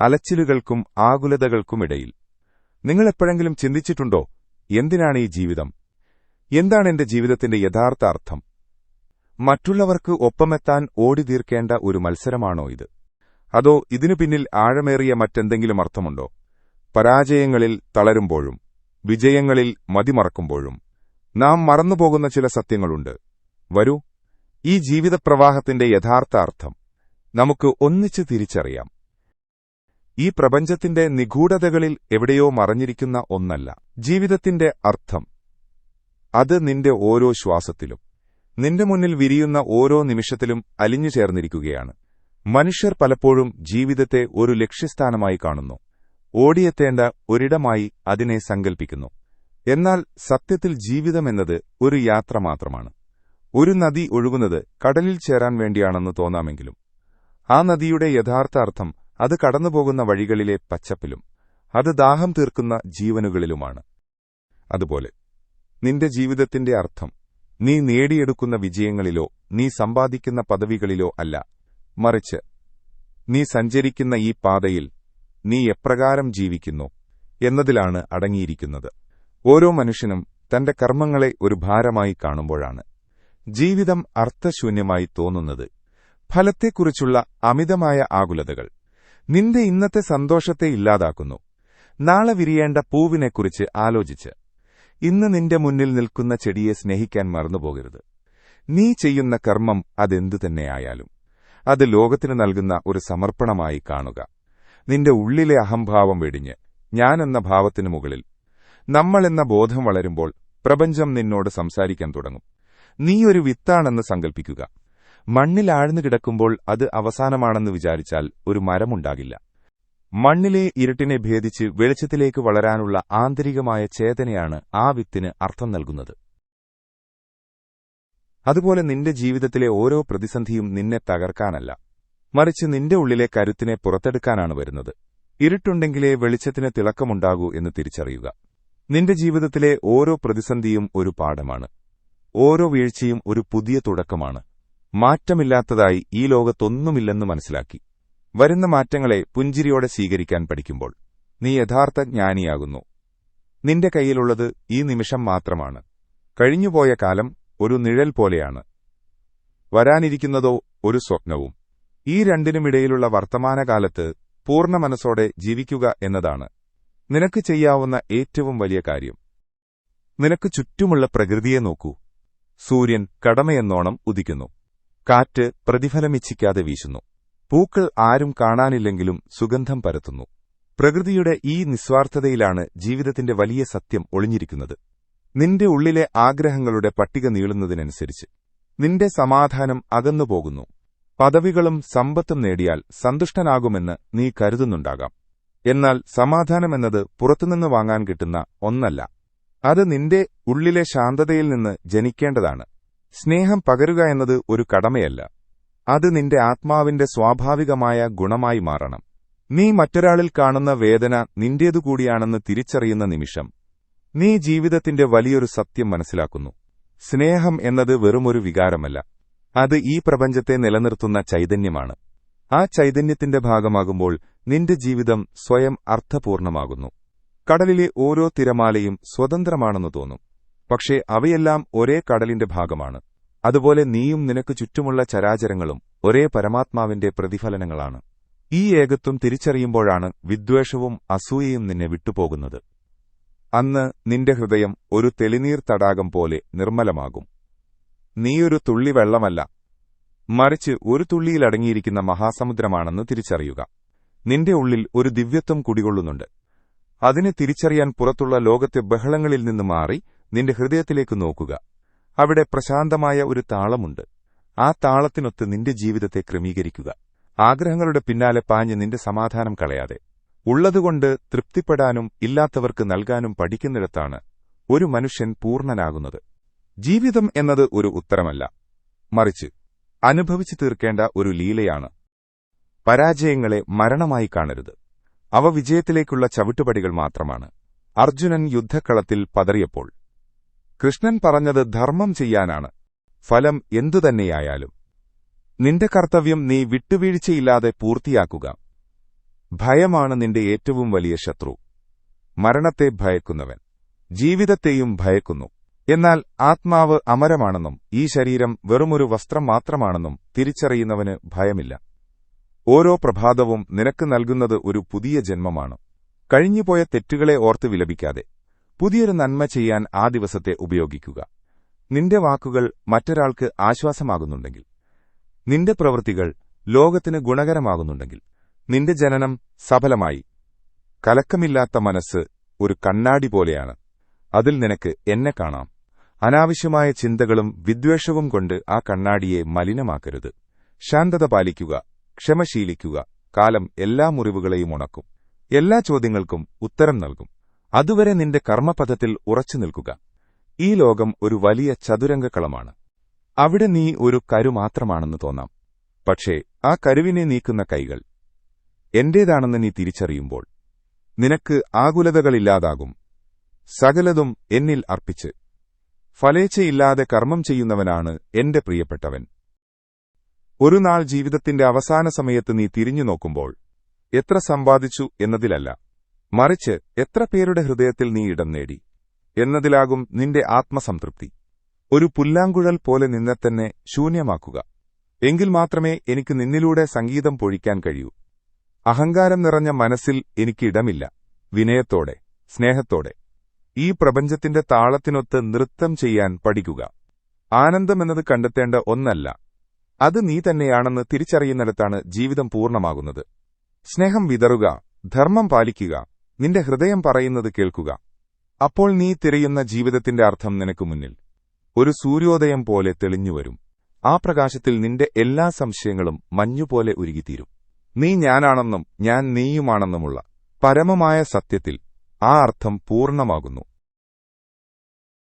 അലച്ചിലുകൾക്കും ആകുലതകൾക്കുമിടയിൽ. നിങ്ങളെപ്പോഴെങ്കിലും ചിന്തിച്ചിട്ടുണ്ടോ? എന്തിനാണ് ഈ ജീവിതം? എന്താണ് എന്റെ ജീവിതത്തിന്റെ യഥാർത്ഥ അർത്ഥം? മറ്റുള്ളവർക്ക് ഒപ്പമെത്താൻ ഓടി തീർക്കേണ്ട ഒരു മത്സരമാണോ ഇത്? അതോ ഇതിനു പിന്നിൽ ആഴമേറിയ മറ്റെന്തെങ്കിലും അർത്ഥമുണ്ടോ? പരാജയങ്ങളിൽ തളരുമ്പോഴും വിജയങ്ങളിൽ മതിമറക്കുമ്പോഴും നാം മറന്നുപോകുന്ന ചില സത്യങ്ങളുണ്ട്. വരൂ ഈ ജീവിതപ്രവാഹത്തിന്റെ യഥാർത്ഥ അർത്ഥം നമുക്ക് ഒന്നിച്ചു തിരിച്ചറിയാം. ഈ പ്രപഞ്ചത്തിന്റെ നിഗൂഢതകളിൽ എവിടെയോ മറഞ്ഞിരിക്കുന്ന ഒന്നല്ല. ജീവിതത്തിന്റെ അർത്ഥം. അത് നിന്റെ ഓരോ ശ്വാസത്തിലും നിന്റെ മുന്നിൽ വിരിയുന്ന ഓരോ നിമിഷത്തിലും അലിഞ്ഞു ചേർന്നിരിക്കുകയാണ്. മനുഷ്യർ പലപ്പോഴും ജീവിതത്തെ ഒരു ലക്ഷ്യസ്ഥാനമായി കാണുന്നു. ഓടിയെത്തേണ്ട ഒരിടമായി അതിനെ സങ്കൽപ്പിക്കുന്നു. എന്നാൽ സത്യത്തിൽ ജീവിതമെന്നത് ഒരു യാത്ര മാത്രമാണ്. ഒരു നദി ഒഴുകുന്നത് കടലിൽ ചേരാൻ വേണ്ടിയാണെന്ന് തോന്നാമെങ്കിലും ആ നദിയുടെ യഥാർത്ഥ അർത്ഥം അത് കടന്നുപോകുന്ന വഴികളിലെ പച്ചപ്പിലും അത് ദാഹം തീർക്കുന്ന ജീവനുകളിലുമാണ്. അതുപോലെ നിന്റെ ജീവിതത്തിന്റെ അർത്ഥം നീ നേടിയെടുക്കുന്ന വിജയങ്ങളിലോ നീ സമ്പാദിക്കുന്ന പദവികളിലോ അല്ല. മറിച്ച് നീ സഞ്ചരിക്കുന്ന ഈ പാതയിൽ നീ എപ്രകാരം ജീവിക്കുന്നു എന്നതിലാണ് അടങ്ങിയിരിക്കുന്നത്. ഓരോ മനുഷ്യനും തന്റെ കർമ്മങ്ങളെ ഒരു ഭാരമായി കാണുമ്പോഴാണ് ജീവിതം അർത്ഥശൂന്യമായി തോന്നുന്നത്. ഫലത്തെക്കുറിച്ചുള്ള അമിതമായ ആകുലതകൾ നിന്റെ ഇന്നത്തെ സന്തോഷത്തെ ഇല്ലാതാക്കുന്നു. നാളെ വിരിയേണ്ട പൂവിനെക്കുറിച്ച് ആലോചിച്ച്. ഇന്ന് നിന്റെ മുന്നിൽ നിൽക്കുന്ന ചെടിയെ സ്നേഹിക്കാൻ മറന്നുപോകരുത്. നീ ചെയ്യുന്ന കർമ്മം അതെന്തു തന്നെയായാലും. അത് ലോകത്തിന് നൽകുന്ന ഒരു സമർപ്പണമായി കാണുക. നിന്റെ ഉള്ളിലെ അഹംഭാവം വെടിഞ്ഞ് ഞാനെന്ന ഭാവത്തിനു മുകളിൽ. നമ്മളെന്ന ബോധം വളരുമ്പോൾ പ്രപഞ്ചം നിന്നോട് സംസാരിക്കാൻ തുടങ്ങും. നീയൊരു വിത്താണെന്ന് സങ്കൽപ്പിക്കുക. മണ്ണിൽ ആഴ്ന്നു കിടക്കുമ്പോൾ അത് അവസാനമാണെന്ന് വിചാരിച്ചാൽ ഒരു മരമുണ്ടാകില്ല. മണ്ണിലെ ഇരുട്ടിനെ ഭേദിച്ച് വെളിച്ചത്തിലേക്ക് വളരാനുള്ള ആന്തരികമായ ചേതനയാണ് ആ വിത്തിന് അർത്ഥം നൽകുന്നത്. അതുപോലെ നിന്റെ ജീവിതത്തിലെ ഓരോ പ്രതിസന്ധിയും നിന്നെ തകർക്കാനല്ല. മറിച്ച് നിന്റെ ഉള്ളിലെ കരുത്തിനെ പുറത്തെടുക്കാനാണ് വരുന്നത്. ഇരുട്ടുണ്ടെങ്കിലേ വെളിച്ചത്തിന് തിളക്കമുണ്ടാകൂ എന്ന് തിരിച്ചറിയുക. നിന്റെ ജീവിതത്തിലെ ഓരോ പ്രതിസന്ധിയും ഒരു പാഠമാണ്. ഓരോ വീഴ്ചയും ഒരു പുതിയ തുടക്കമാണ്. മാറ്റമില്ലാത്തതായി ഈ ലോകത്തൊന്നുമില്ലെന്ന് മനസ്സിലാക്കി. വരുന്ന മാറ്റങ്ങളെ പുഞ്ചിരിയോടെ സ്വീകരിക്കാൻ പഠിക്കുമ്പോൾ നീ യഥാർത്ഥ ജ്ഞാനിയാകുന്നു. നിന്റെ കയ്യിലുള്ളത് ഈ നിമിഷം മാത്രമാണ്. കഴിഞ്ഞുപോയ കാലം ഒരു നിഴൽ പോലെയാണ്. വരാനിരിക്കുന്നതോ ഒരു സ്വപ്നവും. ഈ രണ്ടിനുമിടയിലുള്ള വർത്തമാനകാലത്ത് പൂർണ മനസ്സോടെ ജീവിക്കുക എന്നതാണ് നിനക്ക് ചെയ്യാവുന്ന ഏറ്റവും വലിയ കാര്യം. നിനക്ക് ചുറ്റുമുള്ള പ്രകൃതിയെ നോക്കൂ. സൂര്യൻ കടമയെന്നോണം ഉദിക്കുന്നു. കാറ്റ് പ്രതിഫലമിച്ഛിക്കാതെ വീശുന്നു. പൂക്കൾ ആരും കാണാനില്ലെങ്കിലും സുഗന്ധം പരത്തുന്നു. പ്രകൃതിയുടെ ഈ നിസ്വാർത്ഥതയിലാണ് ജീവിതത്തിന്റെ വലിയ സത്യം ഒളിഞ്ഞിരിക്കുന്നത്. നിന്റെ ഉള്ളിലെ ആഗ്രഹങ്ങളുടെ പട്ടിക നീളുന്നതിനനുസരിച്ച്. നിന്റെ സമാധാനം അകന്നുപോകുന്നു. പദവികളും സമ്പത്തും നേടിയാൽ സന്തുഷ്ടനാകുമെന്ന് നീ കരുതുന്നുണ്ടാകാം. എന്നാൽ സമാധാനമെന്നത് പുറത്തുനിന്ന് വാങ്ങാൻ കിട്ടുന്ന ഒന്നല്ല. അത് നിന്റെ ഉള്ളിലെ ശാന്തതയിൽ നിന്ന് ജനിക്കേണ്ടതാണ്. സ്നേഹം പകരുക എന്നത് ഒരു കടമയല്ല. അത് നിന്റെ ആത്മാവിന്റെ സ്വാഭാവികമായ ഗുണമായി മാറണം. നീ മറ്റൊരാളിൽ കാണുന്ന വേദന നിന്റേതുകൂടിയാണെന്ന് തിരിച്ചറിയുന്ന നിമിഷം നീ ജീവിതത്തിന്റെ വലിയൊരു സത്യം മനസ്സിലാക്കുന്നു. സ്നേഹം എന്നത് വെറുമൊരു വികാരമല്ല. അത് ഈ പ്രപഞ്ചത്തെ നിലനിർത്തുന്ന ചൈതന്യമാണ്. ആ ചൈതന്യത്തിന്റെ ഭാഗമാകുമ്പോൾ നിന്റെ ജീവിതം സ്വയം അർത്ഥപൂർണമാകുന്നു. കടലിലെ ഓരോ തിരമാലയും സ്വതന്ത്രമാണെന്ന് തോന്നും. പക്ഷേ അവയെല്ലാം ഒരേ കടലിന്റെ ഭാഗമാണ്. അതുപോലെ നീയും നിനക്ക് ചുറ്റുമുള്ള ചരാചരങ്ങളും ഒരേ പരമാത്മാവിന്റെ പ്രതിഫലനങ്ങളാണ്. ഈ ഏകത്വം തിരിച്ചറിയുമ്പോഴാണ് വിദ്വേഷവും അസൂയയും നിന്നെ വിട്ടുപോകുന്നത്. അന്ന് നിന്റെ ഹൃദയം ഒരു തെളിനീർ തടാകം പോലെ നിർമ്മലമാകും. നീയൊരു തുള്ളി വെള്ളമല്ല. മറിച്ച് ഒരു തുള്ളിയിലടങ്ങിയിരിക്കുന്ന മഹാസമുദ്രമാണെന്ന് തിരിച്ചറിയുക. നിന്റെ ഉള്ളിൽ ഒരു ദിവ്യത്വം കുടികൊള്ളുന്നുണ്ട്. അതിനെ തിരിച്ചറിയാൻ പുറത്തുള്ള ലോകത്തെ ബഹളങ്ങളിൽ നിന്ന് മാറി നിന്റെ ഹൃദയത്തിലേക്ക് നോക്കുക. അവിടെ പ്രശാന്തമായ ഒരു താളമുണ്ട്. ആ താളത്തിനൊത്ത് നിന്റെ ജീവിതത്തെ ക്രമീകരിക്കുക. ആഗ്രഹങ്ങളുടെ പിന്നാലെ പാഞ്ഞ് നിന്റെ സമാധാനം കളയാതെ. ഉള്ളതുകൊണ്ട് തൃപ്തിപ്പെടാനും ഇല്ലാത്തവർക്ക് നൽകാനും പഠിക്കുന്നിടത്താണ് ഒരു മനുഷ്യൻ പൂർണനാകുന്നത്. ജീവിതം എന്നത് ഒരു ഉത്തരമല്ല. മറിച്ച് അനുഭവിച്ചു തീർക്കേണ്ട ഒരു ലീലയാണ്. പരാജയങ്ങളെ മരണമായി കാണരുത്. അവ വിജയത്തിലേക്കുള്ള ചവിട്ടുപടികൾ മാത്രമാണ്. അർജുനൻ യുദ്ധക്കളത്തിൽ പതറിയപ്പോൾ കൃഷ്ണൻ പറഞ്ഞത് ധർമ്മം ചെയ്യാനാണ്. ഫലം എന്തുതന്നെയായാലും. നിന്റെ കർത്തവ്യം നീ വിട്ടുവീഴ്ചയില്ലാതെ പൂർത്തിയാക്കുക. ഭയമാണ് നിന്റെ ഏറ്റവും വലിയ ശത്രു. മരണത്തെ ഭയക്കുന്നവൻ. ജീവിതത്തെയും ഭയക്കുന്നു. എന്നാൽ ആത്മാവ് അമരമാണെന്നും ഈ ശരീരം വെറുമൊരു വസ്ത്രം മാത്രമാണെന്നും തിരിച്ചറിയുന്നവന് ഭയമില്ല. ഓരോ പ്രഭാതവും നിനക്ക് നൽകുന്നത് ഒരു പുതിയ ജന്മമാണ്. കഴിഞ്ഞുപോയ തെറ്റുകളെ ഓർത്ത് വിലപിക്കാതെ. പുതിയൊരു നന്മ ചെയ്യാൻ ആ ദിവസത്തെ ഉപയോഗിക്കുക. നിന്റെ വാക്കുകൾ മറ്റൊരാൾക്ക് ആശ്വാസമാകുന്നുണ്ടെങ്കിൽ. നിന്റെ പ്രവൃത്തികൾ ലോകത്തിന് ഗുണകരമാകുന്നുണ്ടെങ്കിൽ. നിന്റെ ജനനം സഫലമായി. കലക്കമില്ലാത്ത മനസ്സ് ഒരു കണ്ണാടി പോലെയാണ്. അതിൽ നിനക്ക് എന്നെ കാണാം. അനാവശ്യമായ ചിന്തകളും വിദ്വേഷവും കൊണ്ട് ആ കണ്ണാടിയെ മലിനമാക്കരുത്. ശാന്തത പാലിക്കുക ക്ഷമശീലിക്കുക കാലം എല്ലാ മുറിവുകളെയും ഉണക്കും. എല്ലാ ചോദ്യങ്ങൾക്കും ഉത്തരം നൽകും. അതുവരെ നിന്റെ കർമ്മപഥത്തിൽ ഉറച്ചു നിൽക്കുക. ഈ ലോകം ഒരു വലിയ ചതുരംഗക്കളമാണ്. അവിടെ നീ ഒരു കരു മാത്രമാണെന്ന് തോന്നാം. പക്ഷേ ആ കരുവിനെ നീക്കുന്ന കൈകൾ എന്റേതാണെന്ന് നീ തിരിച്ചറിയുമ്പോൾ നിനക്ക് ആകുലതകളില്ലാതാകും. സകലതും എന്നിൽ അർപ്പിച്ച് ഫലേച്ഛയില്ലാതെ കർമ്മം ചെയ്യുന്നവനാണ് എന്റെ പ്രിയപ്പെട്ടവൻ. ഒരു നാൾ ജീവിതത്തിന്റെ അവസാന സമയത്ത് നീ തിരിഞ്ഞു നോക്കുമ്പോൾ എത്ര സമ്പാദിച്ചു എന്നതിലല്ല. മറിച്ച് എത്ര പേരുടെ ഹൃദയത്തിൽ നീ ഇടം നേടി? എന്നതിലാകും നിന്റെ ആത്മസംതൃപ്തി. ഒരു പുല്ലാങ്കുഴൽ പോലെ നിന്നെ തന്നെ ശൂന്യമാക്കുക. എങ്കിൽ മാത്രമേ എനിക്ക് നിന്നിലൂടെ സംഗീതം പൊഴിക്കാൻ കഴിയൂ. അഹങ്കാരം നിറഞ്ഞ മനസ്സിൽ എനിക്കിടമില്ല വിനയത്തോടെ സ്നേഹത്തോടെ. ഈ പ്രപഞ്ചത്തിന്റെ താളത്തിനൊത്ത് നൃത്തം ചെയ്യാൻ പഠിക്കുക. ആനന്ദമെന്നത് കണ്ടെത്തേണ്ട ഒന്നല്ല. അത് നീ തന്നെയാണെന്ന് തിരിച്ചറിയുന്നിടത്താണ് ജീവിതം പൂർണമാകുന്നത്. സ്നേഹം വിതറുക ധർമ്മം പാലിക്കുക. നിന്റെ ഹൃദയം പറയുന്നത് കേൾക്കുക. അപ്പോൾ നീ തിരയുന്ന ജീവിതത്തിന്റെ അർത്ഥം നിനക്ക് മുന്നിൽ. ഒരു സൂര്യോദയം പോലെ തെളിഞ്ഞുവരും ആ പ്രകാശത്തിൽ നിന്റെ എല്ലാ സംശയങ്ങളും മഞ്ഞുപോലെ ഉരുകിത്തീരും. നീ ഞാനാണെന്നും ഞാൻ നീയുമാണെന്നുമുള്ള പരമമായ സത്യത്തിൽ ആ അർത്ഥം പൂർണമാകുന്നു.